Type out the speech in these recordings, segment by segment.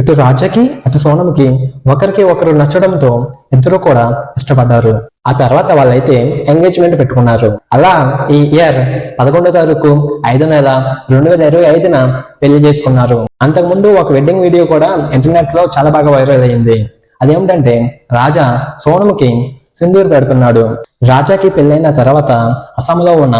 ఇటు రాజాకి అటు సోనంకి ఒకరికి ఒకరు నచ్చడంతో ఇద్దరు కూడా ఇష్టపడ్డారు. ఆ తర్వాత వాళ్ళైతే ఎంగేజ్మెంట్ పెట్టుకున్నారు. అలా ఈ ఇయర్ పదకొండో తారీఖు ఐదు నెల రెండు వేల ఇరవై ఐదున పెళ్ళి చేసుకున్నారు. అంతకుముందు ఒక వెడ్డింగ్ వీడియో కూడా ఇంటర్నెట్లో చాలా బాగా వైరల్ అయింది. అదేమిటంటే రాజా సోనముకి సింధూర్ పెడుతున్నాడు. రాజాకి పెళ్ళైన తర్వాత అస్సాంలో ఉన్న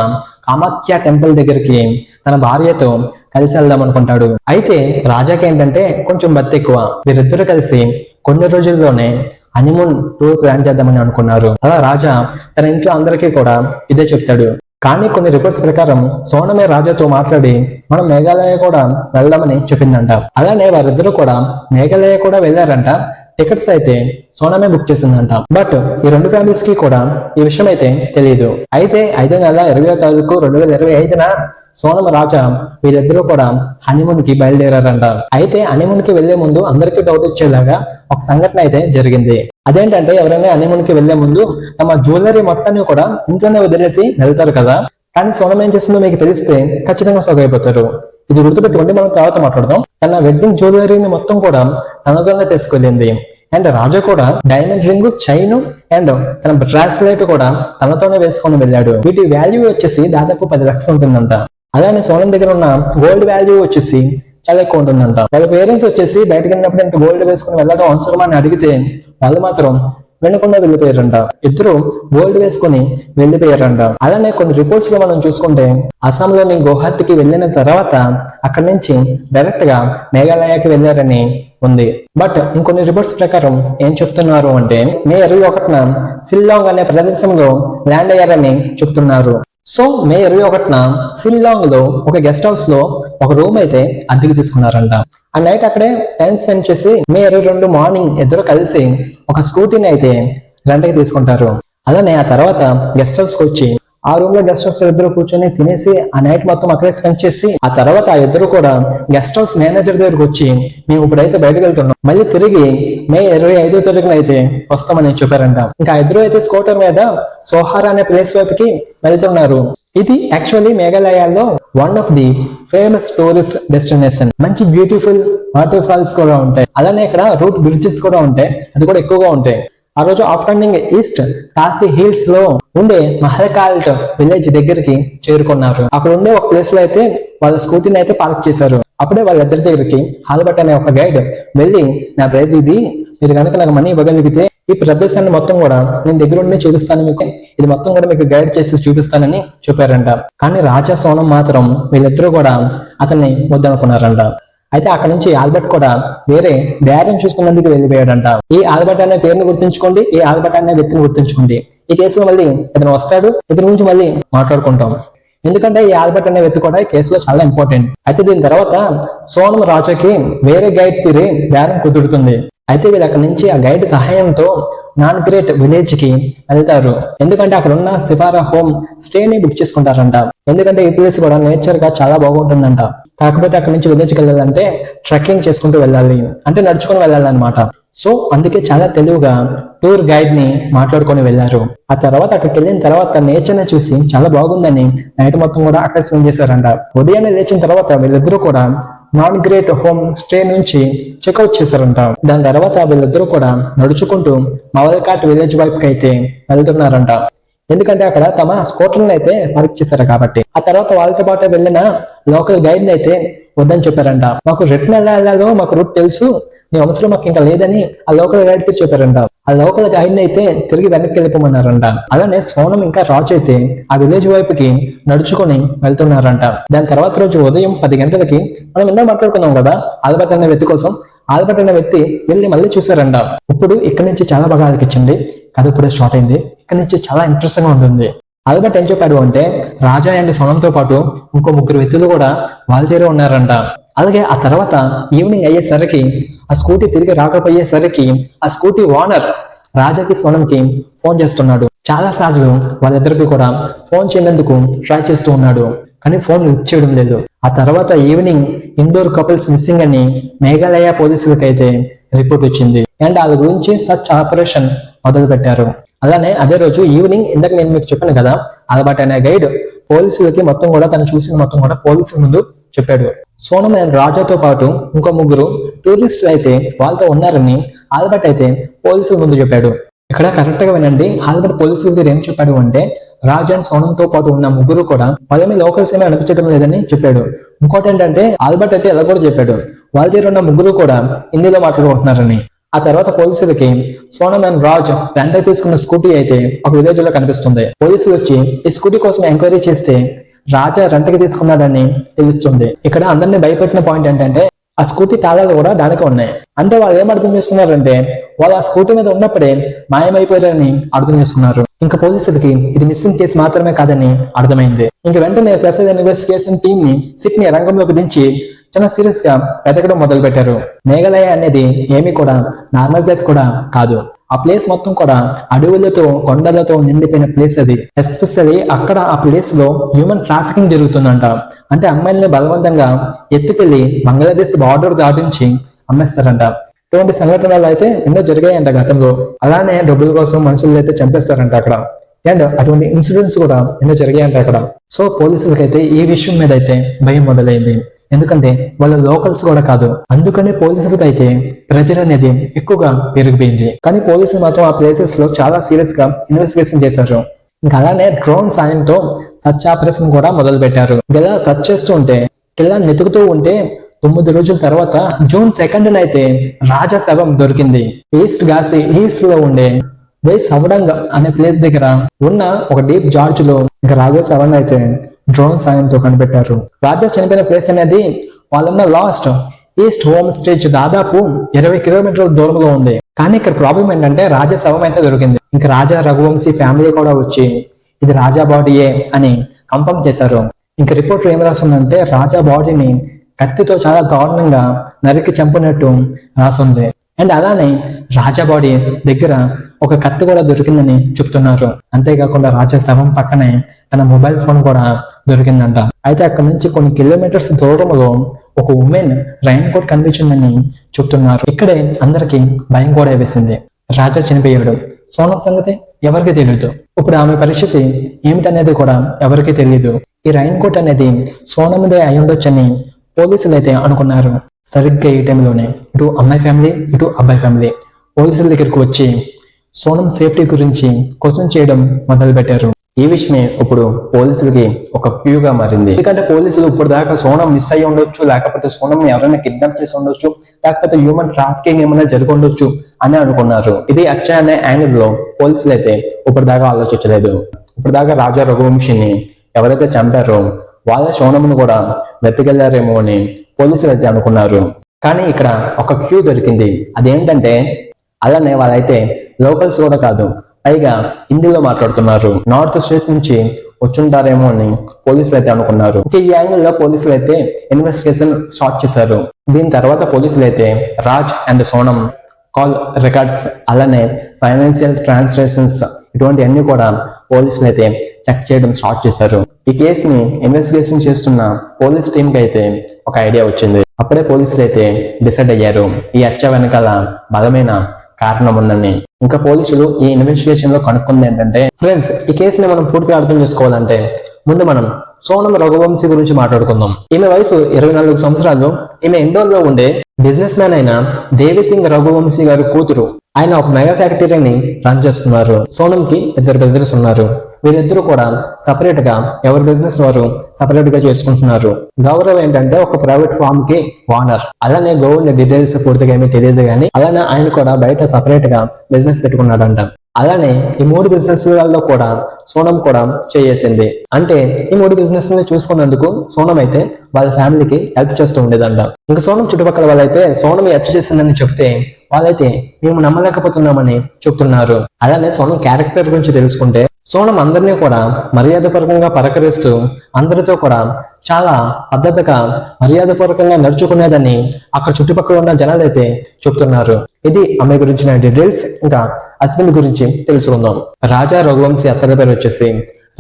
కామాఖ్య టెంపుల్ దగ్గరికి తన భార్యతో కలిసి వెళ్దాం అనుకుంటాడు. అయితే రాజాకి ఏంటంటే కొంచెం బత్తి ఎక్కువ. వీరిద్దరూ కలిసి కొన్ని రోజుల్లోనే హనీమూన్ టూర్ ప్లాన్ చేద్దామని అనుకున్నారు. అలా రాజా తన ఇంట్లో అందరికీ కూడా ఇదే చెప్తాడు. కానీ కొన్ని రిపోర్ట్స్ ప్రకారం సోనమే రాజాతో మాట్లాడి మనం మేఘాలయ కూడా వెళ్దామని చెప్పిందంట. అలానే వారిద్దరూ కూడా మేఘాలయ కూడా వెళ్ళారంట. టికెట్స్ అయితే సోనమే బుక్ చేసిందంట. బట్ ఈ రెండు ఫ్యామిలీస్కి కూడా ఈ విషయం అయితే తెలియదు అయితే ఐదో నెల ఇరవై తారీఖు రెండు వేల ఇరవై ఐదున సోనమ రాజా వీరిద్దరూ కూడా హనీమూన్కి బయలుదేరారంట. అయితే హనీమూన్కి వెళ్ళే ముందు అందరికీ డౌట్ వచ్చేలాగా ఒక సంఘటన అయితే జరిగింది. అదేంటంటే ఎవరైనా హనీమూన్కి వెళ్ళే ముందు తమ జ్యువెలరీ మొత్తాన్ని కూడా ఇంట్లోనే వదిలేసి వెళ్తారు కదా. కానీ సోనం ఏం చేస్తుందో మీకు తెలిస్తే ఖచ్చితంగా షాక్ ఇది గుర్తుపెట్టుకోండి మనం తర్వాత మాట్లాడదాం. తన వెడ్డింగ్ జ్యువెలరీని మొత్తం కూడా తనతోనే తీసుకెళ్ళింది. అండ్ రాజా కూడా డైమండ్ రింగ్ చైన్ అండ్ తన బ్రాస్లెట్ కూడా తనతోనే వేసుకొని వెళ్ళాడు. వీటి వాల్యూ వచ్చేసి దాదాపు పది లక్షలు ఉంటుందంట. అలానే సోనం దగ్గర ఉన్న గోల్డ్ వాల్యూ వచ్చేసి చాలా ఎక్కువ ఉంటుందంట. వాళ్ళ పేరెంట్స్ వచ్చేసి బయటకు వెళ్ళినప్పుడు ఇంత గోల్డ్ వేసుకుని వెళ్ళడం అవసరం అని అడిగితే వాళ్ళు మాత్రం వెనకుండా వెళ్ళిపోయారంట. ఇద్దరు గోల్డ్ వేసుకుని వెళ్ళిపోయారంట. అలానే కొన్ని రిపోర్ట్స్లో మనం చూసుకుంటే అస్సాంలోని గౌహతికి వెళ్ళిన తర్వాత అక్కడి నుంచి డైరెక్ట్గా మేఘాలయకి వెళ్ళారని ఉంది. బట్ ఇంకొన్ని రిపోర్ట్స్ ప్రకారం ఏం చెప్తున్నారు అంటే మే ఇరవై ఒకటిన సిల్లాంగ్ అనే ప్రదేశంలో ల్యాండ్ అయ్యారని చెప్తున్నారు. సో మే ఇరవై ఒకటిన సిల్లాంగ్లో ఒక గెస్ట్ హౌస్లో ఒక రూమ్ అయితే అద్దెకి తీసుకున్నారంట. ఆ నైట్ అక్కడే టైం స్పెండ్ చేసి మే ఇరవై రెండు మార్నింగ్ ఇద్దరు కలిసి ఒక స్కూటీని అయితే రెంట్కి తీసుకుంటారు. అలానే ఆ తర్వాత గెస్ట్ హౌస్కి వచ్చి ఆ రూమ్లో గెస్ట్ హౌస్ ఇద్దరు కూర్చొని తినేసి ఆ నైట్ మొత్తం అక్కడే స్పెండ్ చేసి ఆ తర్వాత ఆ ఇద్దరు కూడా గెస్ట్ హౌస్ మేనేజర్ దగ్గరకు వచ్చి మేము ఇప్పుడైతే బయటకు వెళ్తున్నాం. మళ్ళీ తిరిగి మే ఇరవై ఐదో తారీఖున అయితే వస్తామని చెప్పారంట. ఇంకా ఇద్దరు అయితే స్కూటర్ మీద సోహారా అనే ప్లేస్ వైపుకి వెళ్తున్నారు. ఇది actually మేఘాలయాల్లో one of the famous tourist destination మంచి బ్యూటిఫుల్ వాటర్ ఫాల్స్ కూడా ఉంటాయి. అలానే ఇక్కడ రూట్ బ్రిడ్జెస్ కూడా ఉంటాయి. అది కూడా ఎక్కువగా ఉంటాయి. ఆ రోజు ఆఫ్టర్నూన్ ఈస్ట్ కాశీ హిల్స్లో ఉండే మహల్కాల్ట్ విలేజ్ దగ్గరికి చేరుకున్నారు. అక్కడ ఉండే ఒక ప్లేస్లో అయితే వాళ్ళ స్కూటీని అయితే పార్క్ చేశారు. అప్పుడే వాళ్ళిద్దరి దగ్గరికి హాల్బట్ అనే ఒక గైడ్ వెళ్ళి నా ప్రైజ్ ఇది. మీరు కనుక నాకు మనీ ఇవ్వగలిగితే ఈ ప్రదేశాన్ని మొత్తం కూడా నేను దగ్గర ఉండి చూపిస్తాను మీకు. ఇది మొత్తం కూడా మీకు గైడ్ చేసి చూపిస్తానని చెప్పారంట. కానీ రాజా సోనం మాత్రం వీళ్ళిద్దరూ కూడా అతన్ని వద్దనుకున్నారంట. అయితే అక్కడ నుంచి ఆల్బర్ట్ కూడా వేరే బేరం చూసుకున్నందుకు వెళ్ళిపోయాడంట. ఈ ఆల్బర్ట్ అనే పేరుని గుర్తుంచుకోండి. ఈ ఆల్బర్ట్ అనే వ్యక్తిని గుర్తుంచుకోండి. ఈ కేసులో మళ్ళీ ఇతను వస్తాడు. ఇతని గురించి మళ్ళీ మాట్లాడుకుంటాం. ఎందుకంటే ఈ ఆల్బర్ట్ అనే వ్యక్తి కూడా ఈ కేసులో చాలా ఇంపార్టెంట్. అయితే దీని తర్వాత సోనం రాజాకి వేరే గైడ్ తీరి బేరం కుదురుతుంది. అయితే వీళ్ళు అక్కడ నుంచి ఆ గైడ్ సహాయంతో నాన్ గ్రేట్ విలేజ్కి వెళ్తారు. ఎందుకంటే అక్కడ ఉన్న సిఫారా హోమ్ స్టేని బుక్ చేసుకుంటారంట. ఎందుకంటే ఈ ప్లేస్ కూడా నేచర్గా చాలా బాగుంటుందంట. కాకపోతే అక్కడ నుంచి విలేజ్ వెళ్ళాలంటే ట్రెక్కింగ్ చేసుకుంటూ వెళ్ళాలి. అంటే నడుచుకొని వెళ్ళాలన్నమాట. సో అందుకే చాలా తెలివిగా టూర్ గైడ్ని మాట్లాడుకొని వెళ్ళారు. ఆ తర్వాత అక్కడికి వెళ్ళిన తర్వాత నేచర్ని చూసి చాలా బాగుందని నైట్ మొత్తం కూడా అక్కడ స్పెండ్ చేశారంట. ఉదయాన్నే లేచిన తర్వాత వీళ్ళిద్దరూ కూడా నాన్ గ్రేట్ హోమ్ స్టే నుంచి చెక్అవుట్ చేశారంట. దాని తర్వాత వీళ్ళిద్దరూ కూడా నడుచుకుంటూ మవల్కాట్ విలేజ్ వైపు అయితే వెళ్తున్నారంట. ఎందుకంటే అక్కడ తమ స్కూటర్ని అయితే పార్క్ చేశారు కాబట్టి. ఆ తర్వాత వాళ్ళతో పాటు వెళ్ళిన లోకల్ గైడ్ని అయితే వద్దని చెప్పారంట. మాకు రిటర్న్ ఎలా వెళ్ళాలో మాకు రూట్ తెలుసు నీ అవసరం మాకు ఇంకా లేదని ఆ లోకల్ గైడ్కి చెప్పారంట. ఆ లోకల్ గైడ్ని అయితే తిరిగి వెనక్కి వెళ్ళిపోమన్నారంట. అలానే సోనం ఇంకా రాజు అయితే ఆ విలేజ్ వైపుకి నడుచుకొని వెళ్తున్నారంట. దాని తర్వాత రోజు ఉదయం పది గంటలకి మనం ఇందా మాట్లాడుకున్నాం కదా ఆల్బర్ట్ అనే వ్యక్తి కోసం ఆల్బర్ట్ వ్యక్తి వెళ్ళి మళ్ళీ చూసారంట ఇప్పుడు ఇక్కడి నుంచి చాలా బాగా అనిపించింది కథ ఇప్పుడే స్టార్ట్ అయింది. ఇక్కడి నుంచి చాలా ఇంట్రెస్టింగ్గా ఉంటుంది. ఆల్బర్ట్ ఏం చెప్పాడు అంటే రాజా అండ్ సోనంతో పాటు ఇంకో ముగ్గురు వ్యక్తులు కూడా వాళ్ళ దగ్గర ఉన్నారంట. అలాగే ఆ తర్వాత ఈవినింగ్ అయ్యేసరికి ఆ స్కూటీ తిరిగి రాకపోయేసరికి ఆ స్కూటీ ఓనర్ రాజాకి సోనంకి ఫోన్ చేస్తున్నాడు. చాలా సార్లు వాళ్ళిద్దరికి కూడా ఫోన్ చేయనందుకు ట్రై చేస్తూ ఉన్నాడు. కానీ ఫోన్ లిఫ్ట్ చేయడం లేదు. ఆ తర్వాత ఈవినింగ్ ఇండోర్ కపుల్స్ మిస్సింగ్ అని మేఘాలయ పోలీసులకి అయితే రిపోర్ట్ వచ్చింది. అండ్ వాళ్ళ గురించి సర్చ్ ఆపరేషన్ మొదలు పెట్టారు అలానే అదే రోజు ఈవినింగ్ ఇందాక నేను మీకు చెప్పాను కదా అలవాటు అనే గైడ్ పోలీసులకి మొత్తం కూడా తను చూసిన మొత్తం కూడా పోలీసుల ముందు చెప్పాడు. సోనం అండ్ రాజాతో పాటు ఇంకో ముగ్గురు టూరిస్టులు అయితే వాళ్ళతో ఉన్నారని ఆల్బర్ట్ అయితే పోలీసుల ముందు చెప్పాడు. ఇక్కడ కరెక్ట్గా వినండి. ఆల్బర్ట్ పోలీసులు దగ్గర ఏం చెప్పాడు అంటే రాజ్ అండ్ సోనంతో పాటు ఉన్న ముగ్గురు కూడా వాళ్ళేమి లోకల్స్ ఏమీ అనిపించడం లేదని చెప్పాడు. ఇంకోటి ఏంటంటే ఆల్బర్ట్ అయితే ఎలా కూడా చెప్పాడు. వాళ్ళ దగ్గర ఉన్న ముగ్గురు కూడా హిందీలో మాట్లాడుకుంటున్నారని. ఆ తర్వాత పోలీసులకి సోనం అండ్ రాజ్ రెంట్ తీసుకున్న స్కూటీ అయితే ఒక విలేజ్లో కనిపిస్తుంది. పోలీసులు వచ్చి ఈ స్కూటీ కోసం ఎంక్వైరీ చేస్తే రాజా రెంటకి తీసుకున్నాడని తెలుస్తుంది. ఇక్కడ అందరినీ భయపెట్టిన పాయింట్ ఏంటంటే ఆ స్కూటీ తాళాలు కూడా దానికి ఉన్నాయి. అంటే వాళ్ళు ఏం అర్థం చేసుకున్నారంటే వాళ్ళు ఆ స్కూటీ మీద ఉన్నప్పుడే మాయమైపోయారని అర్థం చేసుకున్నారు. ఇంకా పోలీసులకి ఇది మిస్సింగ్ కేసు మాత్రమే కాదని అర్థమైంది. ఇంకా వెంటనే ప్రసాద్ ఇన్వెస్టిగేషన్ టీమ్ని సిట్ని రంగంలోకి దించి చాలా సీరియస్గా వెతకడం మొదలు పెట్టారు మేఘాలయ అనేది ఏమీ కూడా నార్మల్ ప్లేస్ కూడా కాదు. ఆ ప్లేస్ మొత్తం కూడా అడవులతో కొండలతో నిండిపోయిన ప్లేస్ అది. ఎస్పెషల్లీ అక్కడ ఆ ప్లేస్లో హ్యూమన్ ట్రాఫికింగ్ జరుగుతుందంట. అంటే అమ్మాయిల్ని బలవంతంగా ఎత్తుకెళ్ళి బంగ్లాదేశ్ బార్డర్ దాటించి అమ్మేస్తారంట. ఇటువంటి సంఘటనలు అయితే ఎన్నో జరిగాయంట గతంలో. అలానే డబ్బుల కోసం మనుషులు అయితే చంపేస్తారంట అక్కడ. అండ్ అటువంటి ఇన్సిడెంట్స్ కూడా ఎన్నో జరిగాయంట అక్కడ. సో పోలీసులకైతే ఈ విషయం మీద అయితే భయం మొదలైంది. ఎందుకంటే వాళ్ళ లోకల్స్ కూడా కాదు. అందుకనే పోలీసులకు అయితే ప్రెజర్ అనేది ఎక్కువగా పెరిగిపోయింది. కానీ పోలీసులు మాత్రం ఆ ప్లేసెస్లో చాలా సీరియస్గా ఇన్వెస్టిగేషన్ చేశారు. ఇంకా అలానే డ్రోన్ సాయంతో సర్చ్ ఆపరేషన్ కూడా మొదలు పెట్టారు ఇలా సర్చ్ చేస్తూ ఉంటే ఇలా వెతుకుతూ ఉంటే తొమ్మిది రోజుల తర్వాత జూన్ సెకండ్ అయితే రాజా శవం దొరికింది. ఈస్ట్ గాసి ఈస్ట్లో ఉండే వే సవడంగ అనే ప్లేస్ దగ్గర ఉన్న ఒక డీప్ జార్జ్లో ఇంకా రాజా శవం అయితే డ్రోన్ సాయంతో కనిపెట్టారు. రాజా చనిపోయిన ప్లేస్ అనేది వాళ్ళన్న లాస్ట్ ఈస్ట్ హోమ్ స్టేజ్ దాదాపు ఇరవై కిలోమీటర్ల దూరంలో ఉంది. కానీ ఇక్కడ ప్రాబ్లం ఏంటంటే రాజా శవం అయితే దొరికింది. ఇంకా రాజా రఘువంశీ ఫ్యామిలీ కూడా వచ్చి ఇది రాజా బాడీయే అని కన్ఫర్మ్ చేశారు. ఇంకా రిపోర్ట్ ఏం రాసిందంటే రాజా బాడీని కత్తితో చాలా దారుణంగా నరికి చంపినట్టు రాసుంది. అండ్ అలానే రాజా బాడీ దగ్గర ఒక కత్తి కూడా దొరికిందని చెప్తున్నారు. అంతేకాకుండా రాజా శవం పక్కనే తన మొబైల్ ఫోన్ కూడా దొరికిందంట. అయితే అక్కడ నుంచి కొన్ని కిలోమీటర్స్ దూరంలో ఒక ఉమెన్ రైన్ కోట్ కనిపించిందని చెప్తున్నారు. ఇక్కడే అందరికి భయం కూడా వేసింది. రాజా చనిపోయాడు. సోనం సంగతి ఎవరికి తెలియదు ఇప్పుడు ఆమె పరిస్థితి ఏమిటనేది కూడా ఎవరికి తెలియదు ఈ రైన్ కోట్ అనేది సోనమిదే అయి ఉండొచ్చని పోలీసులు అయితే అనుకున్నారు. సరిగ్గా ఈ టైంలోనే ఇటు అమ్మాయి ఫ్యామిలీ ఇటు అబ్బాయి ఫ్యామిలీ పోలీసుల దగ్గరికి వచ్చి సోనం సేఫ్టీ గురించి క్వశ్చన్ చేయడం మొదలుపెట్టారు. ఈ విషయమే ఇప్పుడు పోలీసులకి ఒక ప్యూగా మారింది. ఎందుకంటే పోలీసులు ఇప్పుడు దాకా సోనం మిస్ అయ్యి ఉండొచ్చు లేకపోతే సోనం ఎవరైనా కిడ్నాప్ చేసి ఉండొచ్చు లేకపోతే హ్యూమన్ ట్రాఫికింగ్ ఏమైనా జరిగి ఉండొచ్చు అని అనుకున్నారు. ఇది అచ్చా అనే యాంగిల్లో పోలీసులు అయితే ఇప్పుడు దాకా ఆలోచించలేదు. ఇప్పుడు దాకా రాజా రఘువంశిని ఎవరైతే చంపారో వాళ్ళ సోనమును కూడా వెతికెళ్ళారేమో అని పోలీసులు అయితే అనుకున్నారు. కానీ ఇక్కడ ఒక క్యూ దొరికింది. అదేంటంటే అలానే వాళ్ళైతే లోకల్స్ కూడా కాదు పైగా హిందీలో మాట్లాడుతున్నారు. నార్త్ స్టేట్ నుంచి వచ్చుంటారేమో అని పోలీసులు అయితే అనుకున్నారు. ఇంకా ఈ యాంగిల్లో పోలీసులు అయితే ఇన్వెస్టిగేషన్ స్టార్ట్ చేశారు. దీని తర్వాత పోలీసులు అయితే Raj and Sonam call records అలానే ఫైనాన్షియల్ ట్రాన్సాక్షన్స్ ఇటువంటి అన్ని కూడా పోలీసులు అయితే చెక్ చేయడం స్టార్ట్ చేశారు. ఈ కేసుని ఇన్వెస్టిగేషన్ చేస్తున్న పోలీస్ టీమ్కి అయితే ఒక ఐడియా వచ్చింది. అప్పుడే పోలీసులు అయితే డిసైడ్ అయ్యారు. ఈ హత్య వెనకాల బలమైన కారణం ఉందని. ఇంకా పోలీసులు ఈ ఇన్వెస్టిగేషన్లో కనుక్కుంది ఏంటంటే ఫ్రెండ్స్ ఈ కేసుని మనం పూర్తిగా అర్థం చేసుకోవాలంటే ముందు మనం సోనం రఘువంశీ గురించి మాట్లాడుకుందాం. ఈమె వయసు ఇరవై నాలుగు సంవత్సరాలు. ఈమె ఇండోర్లో ఉండే బిజినెస్ మ్యాన్ అయిన దేవిసింగ్ రఘువంశీ గారి కూతురు ఆయన ఒక మెగా ఫ్యాక్టరీని రన్ చేస్తున్నారు. సోనమ్కి ఇద్దరు బ్రదర్స్ ఉన్నారు. వీరిద్దరూ కూడా సపరేట్గా ఎవరి బిజినెస్ వారు సపరేట్గా చేసుకుంటున్నారు. గౌరవ్ ఏంటంటే ఒక ప్రైవేట్ ఫామ్కి ఓనర్ అలానే గోవింద డీటెయిల్స్ పూర్తిగా ఏమీ తెలియదు కానీ అలానే ఆయన కూడా బయట సపరేట్గా బిజినెస్ పెట్టుకున్నాడంట. అలానే ఈ మూడు బిజినెస్లలో కూడా సోనం కూడా చేసింది అంటే ఈ మూడు బిజినెస్ని చూసుకున్నందుకు సోనం అయితే వాళ్ళ ఫ్యామిలీకి హెల్ప్ చేస్తూ ఉండేదంట. ఇంకా సోనం చుట్టుపక్కల వాళ్ళైతే సోనం హెల్ప్ చేసిందని చెప్తే వాళ్ళైతే మేము నమ్మలేకపోతున్నామని చెప్తున్నారు. అలానే సోనం క్యారెక్టర్ గురించి తెలుసుకుంటే సోనం అందరినీ కూడా మర్యాదపూర్వకంగా పలకరిస్తూ అందరితో కూడా చాలా పద్ధతిగా మర్యాదపూర్వకంగా నడుచుకునేదని అక్కడ చుట్టుపక్కల ఉన్న జనాలు అయితే చెప్తున్నారు. ఇది ఆమె గురించిన డీటెయిల్స్. ఇంకా అశ్విన్ గురించి తెలుసుకుందాం. రాజా రఘువంశీ అసలు పేరు వచ్చేసి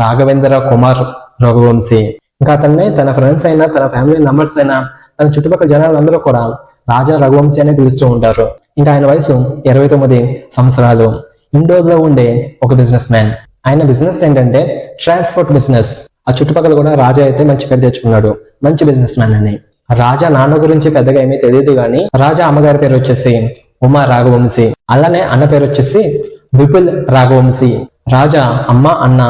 రాఘవేంద్ర కుమార్ రఘువంశీ. ఇంకా అతన్ని తన ఫ్రెండ్స్ అయినా తన ఫ్యామిలీ మెంబర్స్ అయినా తన చుట్టుపక్కల జనాలందరూ కూడా రాజా రఘువంశీ అనే పిలుస్తూ ఉంటారు. ఇంకా ఆయన వయసు ఇరవై తొమ్మిది సంవత్సరాలు. ఇండోర్లో ఉండే ఒక బిజినెస్ మ్యాన్ ఆయన బిజినెస్ ఏంటంటే ట్రాన్స్పోర్ట్ బిజినెస్. ఆ చుట్టుపక్కల కూడా రాజా అయితే మంచి పేరు తెచ్చుకున్నాడు. మంచి బిజినెస్ మ్యాన్ అని. రాజా నాన్న గురించి పెద్దగా ఏమీ తెలియదు కానీ రాజా అమ్మగారి పేరు వచ్చేసి ఉమా రాఘవంశీ అలానే అన్న పేరు వచ్చేసి విపుల్ రాఘవంశీ రాజా అమ్మ అన్న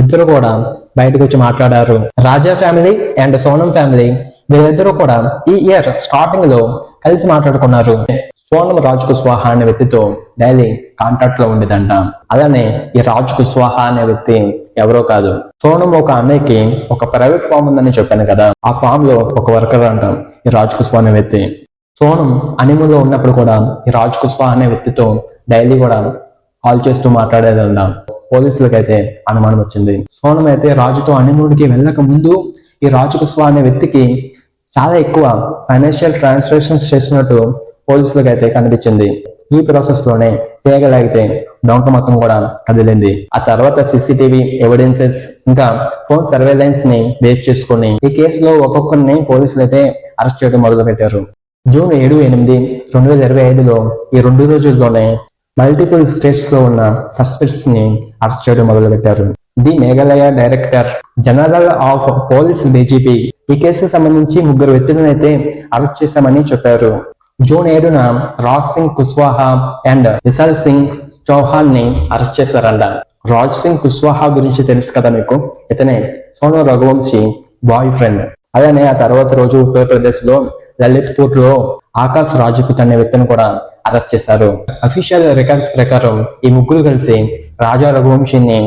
ఇద్దరు కూడా బయటకు వచ్చి మాట్లాడారు. Raja family and Sonam family వీళ్ళిద్దరూ కూడా ఈ ఇయర్ స్టార్టింగ్లో కలిసి మాట్లాడుకున్నారు. సోనం రాజ్ కుష్వాహా అనే వ్యక్తితో డైలీ కాంటాక్ట్లో ఉండేదంట. అలానే ఈ రాజ్ కుష్వాహా అనే వ్యక్తి ఎవరో కాదు. సోనం ఒక అన్నయ్యకి ఒక ప్రైవేట్ ఫామ్ ఉందని చెప్పాను కదా. ఆ ఫామ్లో ఒక వర్కర్ అంట ఈ రాజ్ కుష్వా అనే వ్యక్తి. సోనం అనిములో ఉన్నప్పుడు కూడా ఈ రాజ్ కుష్వా అనే వ్యక్తితో డైలీ కూడా కాల్ చేస్తూ మాట్లాడేదంట. పోలీసులకు అయితే అనుమానం వచ్చింది. సోనం అయితే రాజుతో హనీమూన్కి వెళ్ళక ముందు ఈ రాజు కుష్వా అనే వ్యక్తికి చాలా ఎక్కువ ఫైనాన్షియల్ ట్రాన్సాక్షన్స్ చేసినట్టు పోలీసులకు అయితే కనిపించింది. ఈ ప్రాసెస్లోనే తీగలాగితే డొంక మొత్తం కూడా కదిలింది. ఆ తర్వాత సీసీటీవీ ఎవిడెన్సెస్ ఇంకా ఫోన్ సర్వేలెన్స్ని బేస్ చేసుకుని ఈ కేసులో ఒక్కొక్కరిని పోలీసులు అయితే అరెస్ట్ చేయడం మొదలు పెట్టారు జూన్ ఏడు ఎనిమిది రెండు వేల ఇరవై ఐదులో ఈ రెండు రోజుల్లోనే మల్టిపుల్ స్టేట్స్లో ఉన్న సస్పెక్ట్స్ని అరెస్ట్ చేయడం మొదలు పెట్టారు the Meghalaya director general of police DGP ఈ కేసుకు సంబంధించి ముగ్గురు వ్యక్తులను అయితే అరెస్ట్ చేశామని చెప్పారు. జూన్ ఏడున రాజ్ సింగ్ కుష్వాహా అండ్ విశాల్ సింగ్ చౌహాన్ని అరెస్ట్ చేశారంట. రాజ్ సింగ్ కుష్వాహా గురించి తెలుసు కదా మీకు? ఇతనే సోను రఘువంశీ బాయ్ ఫ్రెండ్. అలానే ఆ తర్వాత రోజు ఉత్తరప్రదేశ్లో లలిత్పూర్లో ఆకాశ్ రాజుకు అనే వ్యక్తిని కూడా అరెస్ట్ చేశారు. అఫీషియల్ రికార్డ్స్ ప్రకారం ఈ ముగ్గురు కలిసి రాజా రఘువంశీని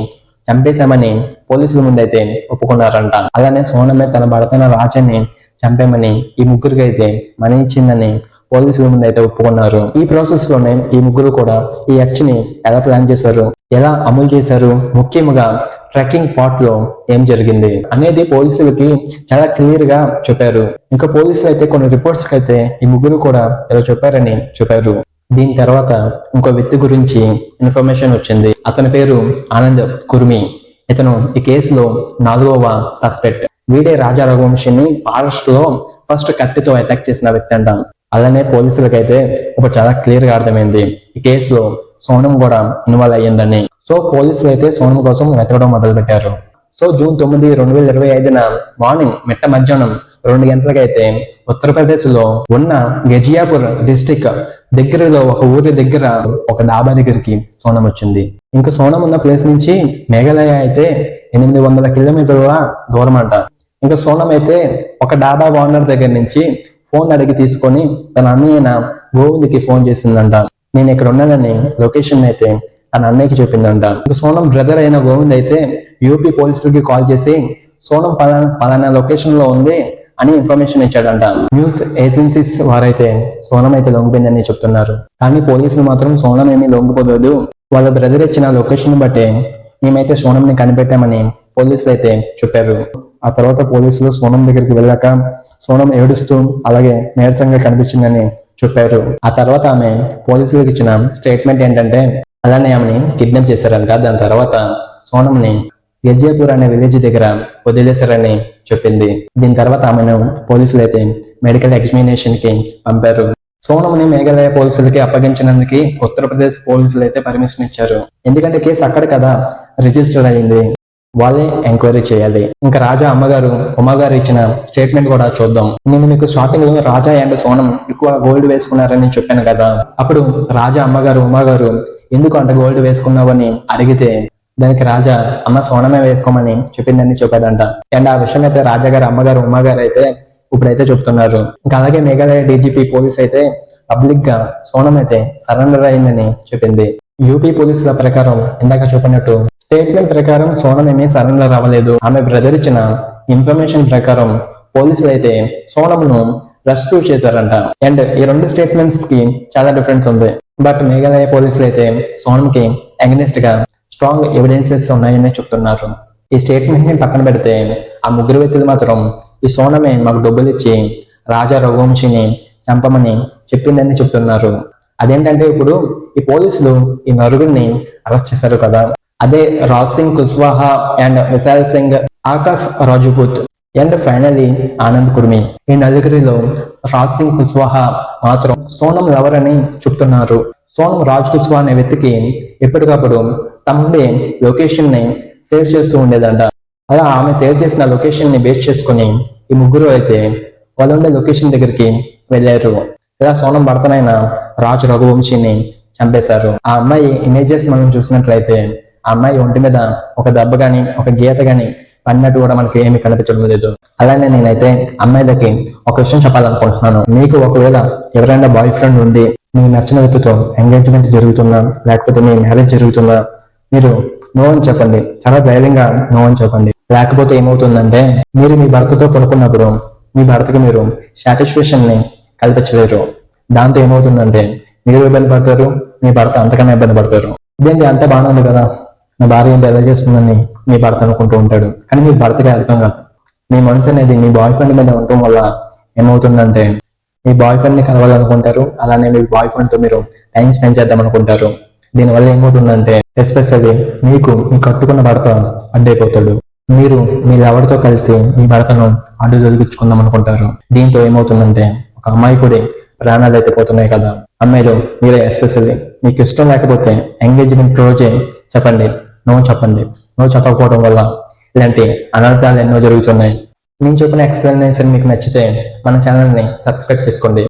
చంపేశామని పోలీసుల ముందైతే ఒప్పుకున్నారంట. అలానే సోనమే తన భర్తన రాజాని చంపేమని ఈ ముగ్గురికి అయితే మనీ ఇచ్చిందని పోలీసుల ముందు అయితే ఒప్పుకున్నారు. ఈ ప్రాసెస్లోనే ఈ ముగ్గురు కూడా ఈ హత్య ని ఎలా ప్లాన్ చేశారు? ఎలా అమలు చేశారు? ముఖ్యంగా ట్రెక్కింగ్ పార్ట్లో ఏం జరిగింది అనేది పోలీసులకి చాలా క్లియర్గా చెప్పారు. ఇంకా పోలీసులు అయితే కొన్ని రిపోర్ట్స్ అయితే ఈ ముగ్గురు కూడా ఇలా చెప్పారని చెప్పారు. దీని తర్వాత ఇంకో వ్యక్తి గురించి ఇన్ఫర్మేషన్ వచ్చింది. అతని పేరు ఆనంద్ కుర్మి. ఇతను ఈ కేసులో నాలుగవ సస్పెక్ట్ వీడే రాజా రఘువంశిని ఫారెస్ట్లో ఫస్ట్ కత్తితో అటాక్ చేసిన వ్యక్తి అంట. అలానే పోలీసులకైతే ఇప్పుడు చాలా క్లియర్గా అర్థమైంది. ఈ కేసులో సోనం కూడా ఇన్వాల్వ్ అయ్యిందని. సో పోలీసులు అయితే సోనం కోసం వెతకడం మొదలుపెట్టారు. సో జూన్ తొమ్మిది రెండు వేల ఇరవై ఐదున మార్నింగ్ మిట్ట మధ్యాహ్నం రెండు గంటలకైతే ఉత్తరప్రదేశ్లో ఉన్న గజియాపూర్ డిస్టిక్ దగ్గరలో ఒక ఊరి దగ్గర ఒక డాబా దగ్గరికి సోనం వచ్చింది. ఇంకా సోనం ఉన్న ప్లేస్ నుంచి మేఘాలయ అయితే ఎనిమిది వందల కిలోమీటర్ల దూరం అంట ఇంకా సోనం అయితే ఒక డాబా ఓనర్ దగ్గర నుంచి ఫోన్ అడిగి తీసుకొని తన అన్నయ్యన గోవింద్కి ఫోన్ చేసిందంట. నేను ఇక్కడ ఉన్నానని లొకేషన్ అయితే తన అన్నయ్యకి చెప్పిందంట. ఇంకా సోనం బ్రదర్ అయిన గోవింద్ అయితే యూపీ పోలీసులకి కాల్ చేసి సోనం పలానా పలానా లొకేషన్లో ఉంది అని ఇన్ఫర్మేషన్ ఇచ్చాడంట. న్యూస్ ఏజెన్సీస్ వారైతే సోనం అయితే లొంగిపోయిందని చెప్తున్నారు. కానీ పోలీసులు మాత్రం సోనం ఏమీ లొంగిపోలేదు. వాళ్ళ బ్రదర్ ఇచ్చిన లొకేషన్ బట్టే మేమైతే సోనంని కనిపెట్టామని పోలీసులు అయితే చెప్పారు. ఆ తర్వాత పోలీసులు సోనం దగ్గరికి వెళ్ళాక సోనం ఏడుస్తూ అలాగే నీరసంగా కనిపించిందని చెప్పారు. ఆ తర్వాత ఆమె పోలీసులకు ఇచ్చిన స్టేట్మెంట్ ఏంటంటే అలానే ఆమెని కిడ్నాప్ చేశారంట. దాని తర్వాత సోనంని గిర్జాపూర్ అనే విలేజ్ దగ్గర వదిలేశారని చెప్పింది. దీని తర్వాత ఆమెను పోలీసులు అయితే మెడికల్ ఎగ్జామినేషన్కి పంపారు. సోనంని మేఘాలయ పోలీసులకి అప్పగించినందుకు ఉత్తరప్రదేశ్ పోలీసులు అయితే పర్మిషన్ ఇచ్చారు. ఎందుకంటే కేసు అక్కడ కదా రిజిస్టర్ అయింది. వాళ్ళే ఎంక్వైరీ చేయాలి. ఇంకా రాజా అమ్మగారు ఉమ్మగారు ఇచ్చిన స్టేట్మెంట్ కూడా చూద్దాం. నేను మీకు స్టార్టింగ్లో రాజా అండ్ సోనం ఎక్కువ గోల్డ్ వేసుకున్నారని చెప్పాను కదా. అప్పుడు రాజా అమ్మగారు ఉమ్మగారు ఎందుకు అంత గోల్డ్ వేసుకున్నావని అడిగితే దానికి రాజా అమ్మ సోనమే వేసుకోమని చెప్పిందని చెప్పాడంట. అండ్ ఆ విషయం అయితే రాజా గారు అమ్మగారు ఉమ్మగారు అయితే ఇప్పుడైతే చెప్తున్నారు. ఇంకా అలాగే మేఘాలయ డీజీపీ పోలీస్ అయితే పబ్లిక్గా సోనం అయితే సరెండర్ అయిందని చెప్పింది. యూపీ పోలీసుల ప్రకారం ఇందాక చెప్పినట్టు స్టేట్మెంట్ ప్రకారం సోనం ఏమీ సరెండర్ అవ్వలేదు ఆమె బ్రదర్ ఇచ్చిన ఇన్ఫర్మేషన్ ప్రకారం పోలీసులు అయితే సోనంను రెస్క్యూ చేశారంట. అండ్ ఈ రెండు స్టేట్మెంట్స్కి చాలా డిఫరెన్స్ ఉంది. బట్ మేఘాలయ పోలీసులు అయితే సోనం కి అగెనిస్ట్గా స్ట్రాంగ్ ఎవిడెన్సెస్ ఉన్నాయని చెప్తున్నారు. ఈ స్టేట్మెంట్ని పక్కన పెడితే ఆ ముగ్గురు వ్యక్తులు మాత్రం ఈ సోనమే మాకు డబ్బులు ఇచ్చి రాజా రఘువంశిని చంపమని చెప్పిందని చెప్తున్నారు. అదేంటంటే ఇప్పుడు ఈ పోలీసులు ఈ నరుగుడిని అరెస్ట్ చేశారు కదా. అదే Raj Singh Kushwaha and Vishal Singh Akash Rajput and finally Anand Kurmi. ఈ నలుగురిలో రాజ్ సింగ్ కుష్వాహా మాత్రం సోనం లవర్ అని చెప్తున్నారు. సోనం రాజ్ కుష్వా అనే వ్యక్తికి ఎప్పటికప్పుడు తమ్ముడే లొకేషన్ని సేవ్ చేస్తూ ఉండేదంట. అలా ఆమె సేవ్ చేసిన లొకేషన్ని బేస్ చేసుకుని ఈ ముగ్గురు అయితే వాళ్ళు ఉండే లొకేషన్ దగ్గరికి వెళ్ళారు. ఇలా సోనం భర్తనైన రాజు రఘువంశీని చంపేశారు. ఆ అమ్మాయి ఇమేజెస్ మనం చూసినట్లయితే ఆ అమ్మాయి ఒంటి మీద ఒక దెబ్బ కానీ ఒక గీత కానీ పడినట్టు కూడా మనకి ఏమి కనిపించడం లేదు. అలానే నేనైతే అమ్మాయిలకి ఒక విషయం చెప్పాలనుకుంటున్నాను. మీకు ఒకవేళ ఎవరైనా బాయ్ ఫ్రెండ్ ఉండి మీకు నచ్చిన వ్యక్తితో ఎంగేజ్మెంట్ జరుగుతున్నా లేకపోతే మీ మ్యారేజ్ జరుగుతున్నా మీరు నో అని చెప్పండి. చాలా ధైర్యంగా నో అని చెప్పండి. లేకపోతే ఏమవుతుందంటే మీరు మీ భర్తతో పడుకున్నప్పుడు మీ భర్తకి మీరు సాటిస్ఫాక్షన్ని కల్పించలేరు. దాంతో ఏమవుతుందంటే మీరు ఇబ్బంది పడతారు మీ భర్త అంతకన్నా ఇబ్బంది పడతారు. ఇదేంటి అంత బాగానే ఉంది కదా? నా భార్య ఏంటి ఎలా చేస్తుందని మీ భర్త అనుకుంటూ ఉంటాడు. కానీ మీ భర్తకి అర్థం కాదు. మీ మనసు అనేది మీ బాయ్ ఫ్రెండ్ మీద ఉండటం వల్ల ఏమవుతుందంటే మీ బాయ్ ఫ్రెండ్ని కలవాలనుకుంటారు. అలానే మీ బాయ్ ఫ్రెండ్తో మీరు టైం స్పెండ్ చేద్దాం అనుకుంటారు దీనివల్ల ఏమవుతుందంటే ఎస్పెషల్లీ మీకు మీ కట్టుకున్న భర్త అడ్డైపోతాడు. మీరు మీ లవర్తో కలిసి మీ భర్తను అడ్డు తొలగించుకుందాం అనుకుంటారు. దీంతో ఏమవుతుందంటే ఒక అమ్మాయి కూడా ప్రాణాలు అయితే పోతున్నాయి కదా. అమ్మాయిలు మీరే ఎస్పెషల్లీ మీకు ఇష్టం లేకపోతే ఎంగేజ్మెంట్ రోజే చెప్పండి. నో చెప్పండి. నో చెప్పకపోవడం వల్ల ఇలాంటి అనర్థాలు ఎన్నో జరుగుతున్నాయి. నేను చెప్పిన ఎక్స్ప్లెనేషన్ మీకు నచ్చితే మన ఛానల్ని సబ్స్క్రైబ్ చేసుకోండి.